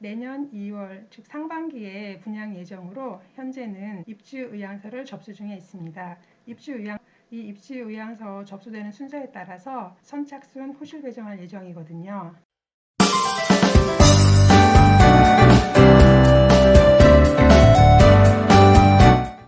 내년 2월 즉 상반기에 분양 예정으로 현재는 입주 의향서를 접수 중에 있습니다. 입주 의향 이 입주 의향서 접수되는 순서에 따라서 선착순 호실 배정할 예정이거든요.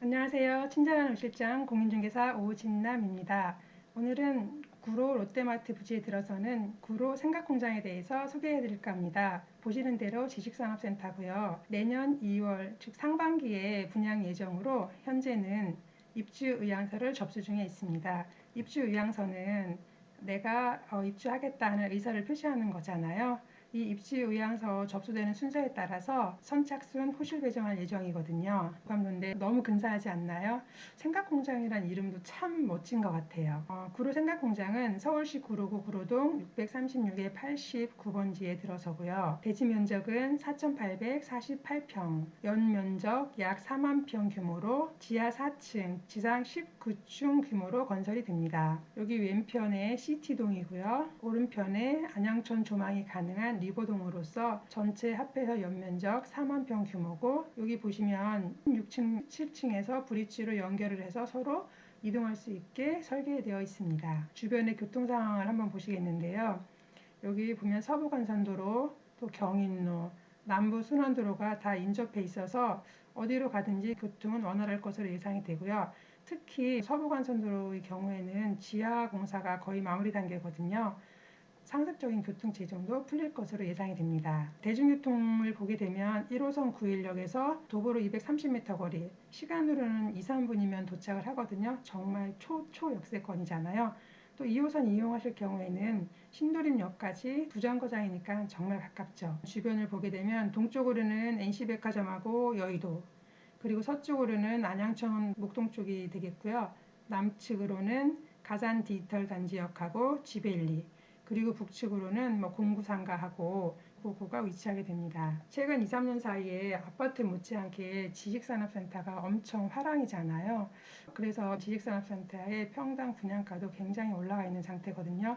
안녕하세요. 친절한 우실장 공인중개사 오진남입니다. 오늘은 구로 롯데마트 부지에 들어서는 구로 생각공장에 대해서 소개해 드릴까 합니다. 보시는 대로 지식산업센터고요. 내년 2월 즉 상반기에 분양 예정으로 현재는 입주 의향서를 접수 중에 있습니다. 입주 의향서는 내가 어, 입주하겠다는 의사를 표시하는 거잖아요. 이 입시 의향서 접수되는 순서에 따라서 선착순 호실 배정할 예정이거든요. 그런데 너무 근사하지 않나요? 생각공장이란 이름도 참 멋진 것 같아요. 어, 구로 생각공장은 서울시 구로구 구로동 636의 89번지에 들어서고요. 대지 면적은 4,848평, 연 면적 약 4만 평 규모로 지하 4층, 지상 19층 규모로 건설이 됩니다. 여기 왼편에 시티동이고요. 오른편에 안양천 조망이 가능한 리버동으로서 전체 합해서 연면적 4만 평 규모고 여기 보시면 6층, 7층에서 브릿지로 연결을 해서 서로 이동할 수 있게 설계되어 있습니다. 주변의 교통 상황을 한번 보시겠는데요. 여기 보면 서부간선도로, 또 경인로, 남부 순환도로가 다 인접해 있어서 어디로 가든지 교통은 원활할 것으로 예상이 되고요. 특히 서부간선도로의 경우에는 지하 공사가 거의 마무리 단계거든요. 상습적인 교통 체증도 풀릴 것으로 예상이 됩니다. 대중교통을 보게 되면 1호선 9일역에서 도보로 230m 거리, 시간으로는 2, 3분이면 도착을 하거든요. 정말 초, 초 역세권이잖아요. 또 2호선 이용하실 경우에는 신도림역까지 두 정거장이니까 정말 가깝죠. 주변을 보게 되면 동쪽으로는 NC백화점하고 여의도, 그리고 서쪽으로는 안양천 목동 쪽이 되겠고요. 남측으로는 가산 디지털 단지역하고 지벨리, 그리고 북측으로는 뭐 공구상가하고 고구가 위치하게 됩니다. 최근 2, 3년 사이에 아파트 못지않게 지식산업센터가 엄청 화랑이잖아요. 그래서 지식산업센터의 평당 분양가도 굉장히 올라가 있는 상태거든요.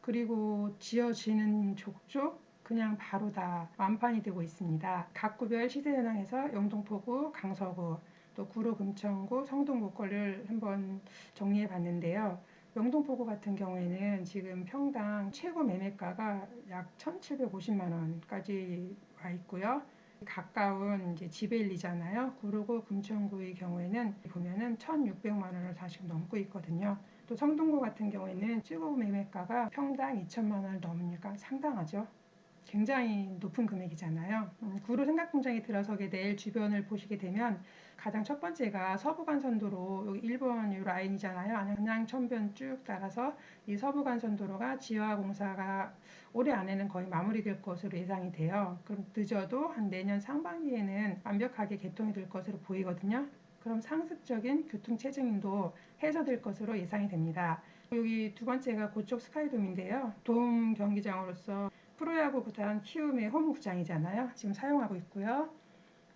그리고 지어지는 족족 그냥 바로 다 완판이 되고 있습니다. 각 구별 시세현황에서 영동포구, 강서구, 또 구로 금천구, 성동구 거를 한번 정리해 봤는데요. 영동포구 같은 경우에는 지금 평당 최고 매매가가 약 1,750만 원까지 와 있고요. 가까운 이제 지벨리잖아요. 구로구 금천구의 경우에는 보면은 1,600만 원을 다시 넘고 있거든요. 또 성동구 같은 경우에는 최고 매매가가 평당 2천만 원을 넘으니까 상당하죠. 굉장히 높은 금액이잖아요. 음, 구로 생각공장에 들어서게 될 주변을 보시게 되면 가장 첫 번째가 서부간선도로 여기 1번 이 라인이잖아요. 안양 천변 쭉 따라서 이 서부간선도로가 지하 공사가 올해 안에는 거의 마무리될 것으로 예상이 돼요. 그럼 늦어도 한 내년 상반기에는 완벽하게 개통이 될 것으로 보이거든요. 그럼 상습적인 교통 체증도 해소될 것으로 예상이 됩니다. 여기 두 번째가 고쪽 스카이돔인데요. 돔 경기장으로서 프로야구 구단 키움의 홈구장이잖아요. 지금 사용하고 있고요.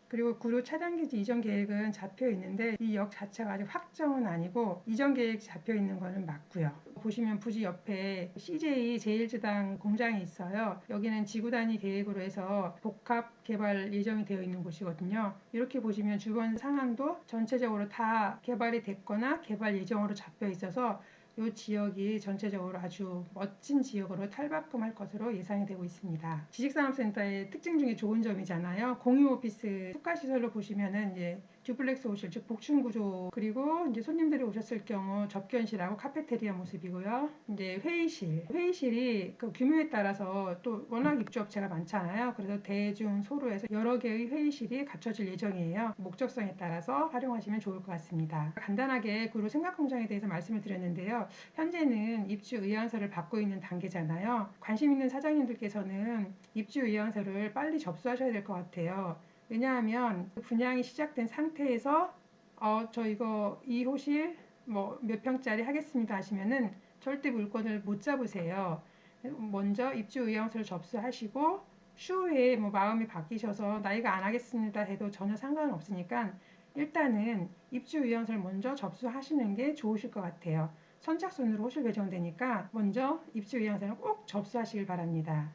그리고 구로 차량기지 이전 계획은 잡혀 있는데 이 역 자체가 아직 확정은 아니고 이전 계획 잡혀 있는 거는 맞고요. 보시면 부지 옆에 CJ 제일주당 공장이 있어요. 여기는 지구 단위 계획으로 해서 복합 개발 예정이 되어 있는 곳이거든요. 이렇게 보시면 주변 상황도 전체적으로 다 개발이 됐거나 개발 예정으로 잡혀 있어서 이 지역이 전체적으로 아주 멋진 지역으로 탈바꿈할 것으로 예상이 되고 있습니다. 지식산업센터의 특징 중에 좋은 점이잖아요. 공유 오피스 특가 시설로 보시면은 이제 듀플렉스 호실, 즉 복층 구조 그리고 이제 손님들이 오셨을 경우 접견실하고 카페테리아 모습이고요. 이제 회의실, 회의실이 그 규모에 따라서 또 워낙 입주업체가 많잖아요. 그래서 대중 소로에서 여러 개의 회의실이 갖춰질 예정이에요. 목적성에 따라서 활용하시면 좋을 것 같습니다. 간단하게 구로 생각공장에 대해서 말씀을 드렸는데요. 현재는 입주 의향서를 받고 있는 단계잖아요. 관심 있는 사장님들께서는 입주 의향서를 빨리 접수하셔야 될 것 같아요. 왜냐하면 분양이 시작된 상태에서 어, 저 이거 이 호실 뭐 몇 평짜리 하겠습니다 하시면은 절대 물건을 못 잡으세요. 먼저 입주 의향서를 접수하시고 추후에 뭐 마음이 바뀌셔서 나이가 안 하겠습니다 해도 전혀 상관 없으니까 일단은 입주 의향서를 먼저 접수하시는 게 좋으실 것 같아요. 선착순으로 호실 배정되니까 먼저 입주 의향서는 꼭 접수하시길 바랍니다.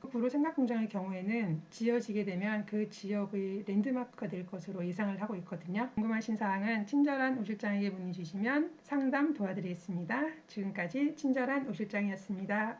구로 생각공장의 경우에는 지어지게 되면 그 지역의 랜드마크가 될 것으로 예상을 하고 있거든요. 궁금하신 사항은 친절한 오실장에게 문의 주시면 상담 도와드리겠습니다. 지금까지 친절한 오실장이었습니다.